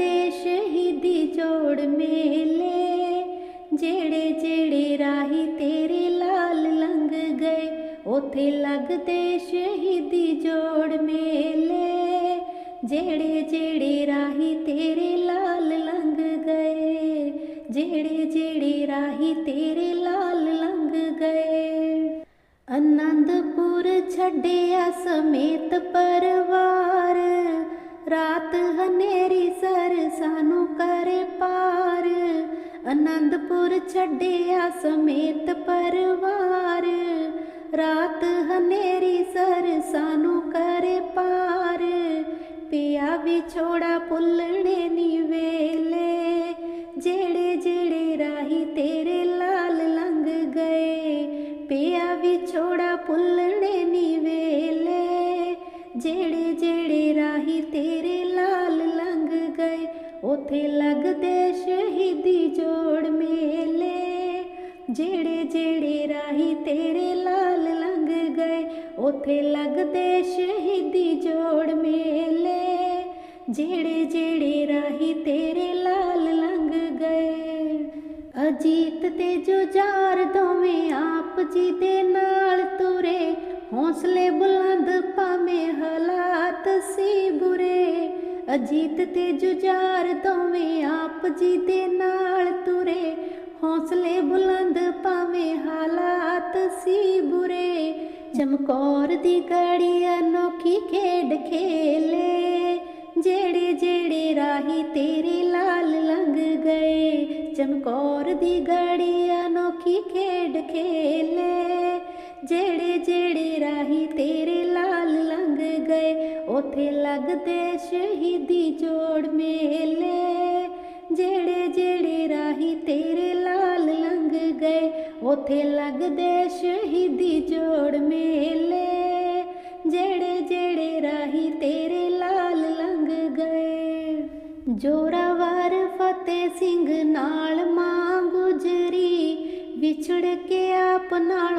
ਦੇ ਸ਼ਹੀਦੀ ਜੋੜ ਮੇਲੇ। ਜਿਹੜੇ ਜਿਹੜੇ ਰਾਹੀ ਤੇਰੇ ਲਾਲ ਲੰਘ ਗਏ, ਉਥੇ ਲੱਗਦੇ ਸ਼ਹੀਦੀ ਜੋੜ ਮੇਲੇ। ਜਿਹੜੇ ਜਿਹੜੇ ਰਾਹੀ ਤੇਰੇ ਲਾਲ ਲੰਘ ਗਏ, ਜਿਹੜੇ ਜਿਹੜੇ ਰਾਹੀ ਤੇਰੇ ਲਾਲ ਲੰਘ ਗਏ। ਅਨੰਦਪੁਰ ਛੱਡਿਆ ਸਮੇਤ ਪਰਵਾਰ ਰਾਤ ਹਨੇਰੀ ਸਰ ਸਾਨੂੰ ਕਰੇ ਪਾਰ। ਅਨੰਦਪੁਰ ਛੱਡਿਆ ਸਮੇਤ ਪਰਵਾਰ। ਰਾਤ ਹਨੇਰੀ ਸਰ ਸਾਨੂੰ ਕਰੇ ਪਾਰ। ਪਿਆ ਵਿਛੋੜਾ ਪੁੱਲਣੇ ਨੀ ਵੇਲੇ। ਉਥੇ ਲੱਗਦੇ ਸ਼ਹੀਦੀ ਜੋੜ ਮੇਲੇ, ਜਿਹੜੇ ਜਿਹੜੇ ਰਾਹੀ ਤੇਰੇ ਲਾਲ ਲੰਘ ਗਏ, ਉਥੇ ਲੱਗਦੇ ਸ਼ਹੀਦੀ ਜੋੜ ਮੇਲੇ, ਜਿਹੜੇ ਜਿਹੜੇ ਰਾਹੀ ਤੇਰੇ ਲਾਲ ਲੰਘ ਗਏ। ਅਜੀਤ ਤੇ ਜੁਝਾਰ ਦੋਵੇਂ ਆਪ ਜੀ ਦੇ ਨਾਲ ਤੁਰੇ, ਹੌਸਲੇ ਬੁਲੰਦ ਅਜੀਤ ਤੇ ਜੁਝਾਰ ਦੋਵੇਂ ਆਪ ਜੀ ਦੇ ਨਾਲ ਤੁਰੇ। ਹੌਸਲੇ ਬੁਲੰਦ ਭਾਵੇਂ ਹਾਲਾਤ ਸੀ ਬੁਰੇ। ਚਮਕੌਰ ਦੀ ਗੜੀ ਅਨੋਖੀ ਖੇਡ ਖੇਲੇ। ਜਿਹੜੇ ਜਿਹੜੇ ਰਾਹੀ ਤੇਰੇ ਲਾਲ ਲੰਘ ਗਏ। ਚਮਕੌਰ ਦੀ ਗੜੀ ਅਨੋਖੀ ਖੇਡ ਖੇਲੇ। ਜਿਹੜੇ ਜਿਹੜੇ ਰਾਹੀ ਤੇਰੇ ਲਾਲ ਉਥੇ ਲੱਗਦੇ ਸ਼ਹੀਦੀ ਜੋੜ ਮੇਲੇ, ਜਿਹੜੇ ਜਿਹੜੇ ਰਾਹੀ ਤੇਰੇ ਲਾਲ ਲੰਘ ਗਏ, ਉਥੇ ਲੱਗਦੇ ਸ਼ਹੀਦੀ ਜੋੜ ਮੇਲੇ, ਜਿਹੜੇ ਜਿਹੜੇ ਰਾਹੀ ਤੇਰੇ ਲਾਲ ਲੰਘ ਗਏ। ਜੋਰਾਵਰ ਫਤਿਹ ਸਿੰਘ ਨਾਲ ਮਾਂ ਗੁਜਰੀ, ਵਿਛੜ ਕੇ ਆਪ ਨਾਲ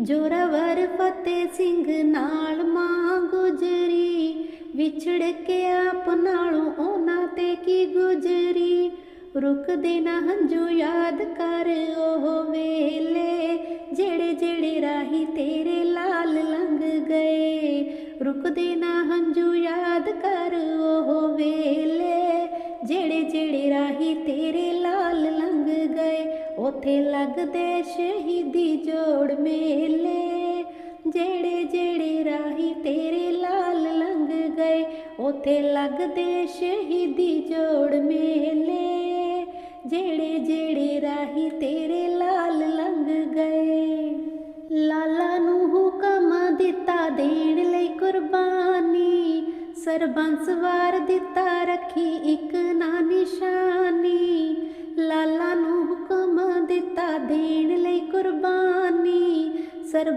ਜੋਰਾਵਰ ਫਤਿਹ ਸਿੰਘ ਨਾਲ ਮਾਂ ਗੁਜਰੀ, ਵਿਛੜ ਕੇ ਆਪ ਨਾਲੋਂ ਉਹਨਾਂ ਤੇ ਕੀ ਗੁਜਰੀ? ਰੁਕਦੇ ਨਾ ਹੰਝੂ ਯਾਦ ਕਰ ਉਹ ਵੇਲੇ, ਜਿਹੜੇ ਜਿਹੜੇ ਰਾਹੀ ਤੇਰੇ ਲਾਲ ਲੰਘ ਗਏ। ਰੁਕਦੇ ਨਾ ਹੰਝੂ ਯਾਦ ਕਰ ਉਹ ਵੇਲੇ, ਜਿਹੜੇ ਜਿਹੜੇ ਰਾਹੀ ਤੇਰੇ ਲਾਲ ਲੰਘ ਗਏ। ਉਥੇ ਲੱਗਦੇ ਸ਼ਹੀਦੀ ਜੋੜ ਮੇਲੇ, ਜਿਹੜੇ ਜਿਹੜੇ ਰਾਹੀ ਤੇਰੇ ਲਾਲ ਲੰਘ ਗਏ, ਉਥੇ ਲੱਗਦੇ ਸ਼ਹੀਦੀ ਜੋੜ ਮੇਲੇ। ਜਿਹੜੇ ਜਿਹੜੇ ਰਾਹੀ ਤੇਰੇ ਲਾਲ ਲੰਘ ਗਏ, ਲਾਲਾ ਨੂੰ ਹੁਕਮ ਦਿੱਤਾ ਦੇਣ ਲਈ ਕੁਰਬਾਨੀ, ਸਰਬੰਸ ਵਾਰ ਦਿੱਤਾ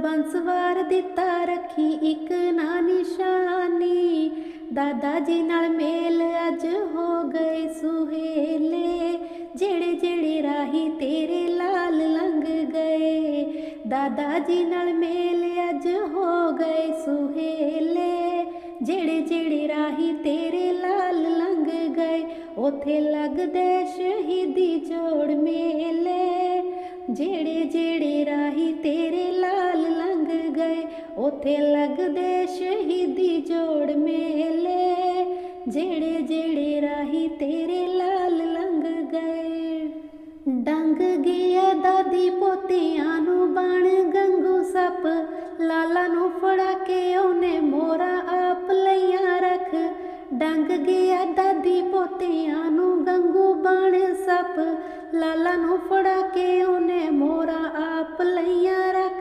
ਸਰਬੰਸ ਵਾਰ ਦਿੱਤਾ ਰੱਖੀ ਇੱਕ ਨਾ ਨਿਸ਼ਾਨੀ। ਦਾਦਾ ਜੀ ਨਾਲ ਮੇਲ ਅੱਜ ਹੋ ਗਏ ਸੁਹੇਲੇ। ਜਿਹੜੇ ਜਿਹੜੇ ਰਾਹੀ ਤੇਰੇ ਲਾਲ ਲੰਘ ਗਏ। ਦਾਦਾ ਜੀ ਨਾਲ ਮੇਲ ਅੱਜ ਹੋ ਗਏ ਸੁਹੇਲੇ। ਜਿਹੜੇ ਜਿਹੜੇ ਰਾਹੀ ਤੇਰੇ ਲਾਲ ਲੰਘ ਗਏ। ਉਥੇ ਲੱਗਦੇ ਸ਼ਹੀਦੀ ਜੋੜ ਮੇਲੇ। ਜਿਹੜੇ ਉਥੇ ਲੱਗਦੇ ਸ਼ਹੀਦੀ ਜੋੜ ਮੇਲੇ, ਜਿਹੜੇ ਜਿਹੜੇ ਰਾਹੀ ਤੇਰੇ ਲਾਲ ਲੰਘ ਗਏ। ਡੰਗ ਗਿਆ ਦਾਦੀ ਪੋਤਿਆਂ ਨੂੰ ਬਣ ਗੰਗੂ ਸੱਪ, ਲਾਲਾ ਨੂੰ ਫੜਾ ਕੇ ਉਹਨੇ ਮੋਰਾ ਆਪ ਲਈਆਂ ਰੱਖ। ਡੰਗ ਗਿਆ ਦਾਦੀ ਪੋਤਿਆਂ ਨੂੰ ਗੰਗੂ ਬਣ ਸੱਪ, ਲਾਲਾ ਨੂੰ ਫੜਾ ਕੇ ਉਹਨੇ ਮੋਰਾ ਆਪ ਲਈਆਂ ਰੱਖ।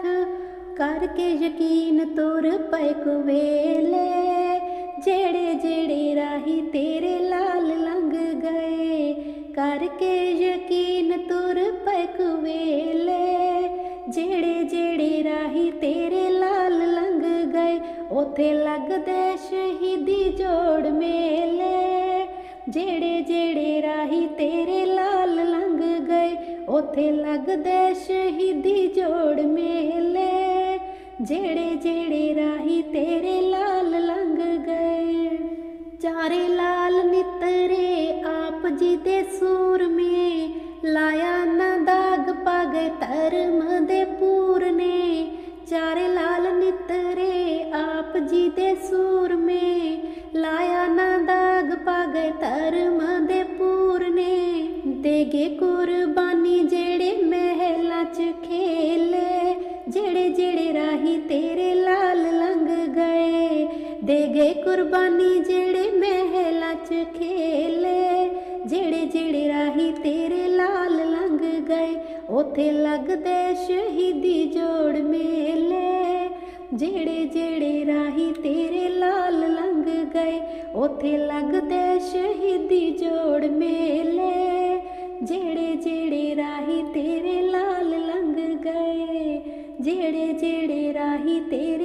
ਕਰਕੇ ਯਕੀਨ ਤੁਰ ਪਏ ਕੁਵੇਲੇ, ਜਿਹੜੇ ਜਿਹੜੇ ਰਾਹੀ ਤੇਰੇ ਲਾਲ ਲੰਘ ਗਏ। ਕਰਕੇ ਯਕੀਨ ਤੁਰ ਪਏ ਕੁਵੇਲੇ, ਜਿਹੜੇ ਜਿਹੜੇ ਰਾਹੀ ਤੇਰੇ ਲਾਲ ਲੰਘ ਗਏ। ਉਥੇ ਲੱਗਦੇ ਸ਼ਹੀਦੀ ਜੋੜ ਮੇਲੇ, ਜਿਹੜੇ ਜਿਹੜੇ ਰਾਹੀ ਤੇਰੇ ਲਾਲ ਲੰਘ ਗਏ। ਉਥੇ ਲੱਗਦੇ ਸ਼ਹੀਦੀ ਜੋੜ ਮੇਲੇ। ਜਿਹੜੇ ਜਿਹੜੇ ਰਾਹੀ ਤੇਰੇ ਲਾਲ ਲੰਘ ਗਏ। ਚਾਰੇ ਲਾਲ ਨਿਤਰੇ ਆਪ ਜੀ ਦੇ ਸੂਰਮੇ, ਲਾਇਆ ਨਾ ਦਾਗ ਪਗੇ ਧਰਮ ਦੇ ਪੂਰਨੇ। ਚਾਰੇ ਲਾਲ ਨਿਤਰੇ ਆਪ ਜੀ ਦੇ ਸੂਰਮੇ, ਲਾਇਆ ਨਾ ਦਾਗ ਪਗੇ ਧਰਮ ਦੇ ਪੂਰਨੇ। ਦੇਗੇ ਕੁਰਬਾਨੀ ਜਿਹੜੇ ਮਹਿਲਾਂ ਚ ਖੇਲੇ, ਜਿਹੜੇ ਤੇਰੇ ਲਾਲ ਲੰਗ ਗਏ। ਦੇ ਗਏ ਕੁਰਬਾਨੀ ਜਿਹੜੇ ਮਹਿਲਾਂ ਚ ਖੇਲੇ। ਜਿਹੜੇ ਜਿਹੜੇ ਰਾਹੀ ਤੇਰੇ ਲਾਲ ਲੰਗ ਗਏ, ਉਥੇ ਲੱਗਦੇ ਸ਼ਹੀਦੀ ਜੋੜ ਮੇਲੇ। ਜਿਹੜੇ ਜਿਹੜੇ ਰਾਹੀ ਤੇਰੇ ਲਾਲ ਲੰਗ ਗਏ, ਉਥੇ ਲੱਗਦੇ ਸ਼ਹੀਦੀ ਜੋੜ ਮੇਲੇ। ਜਿਹੜੇ ਜਿਹੜੇ ਰਾਹੀ ਤੇਰੇ ਗਏ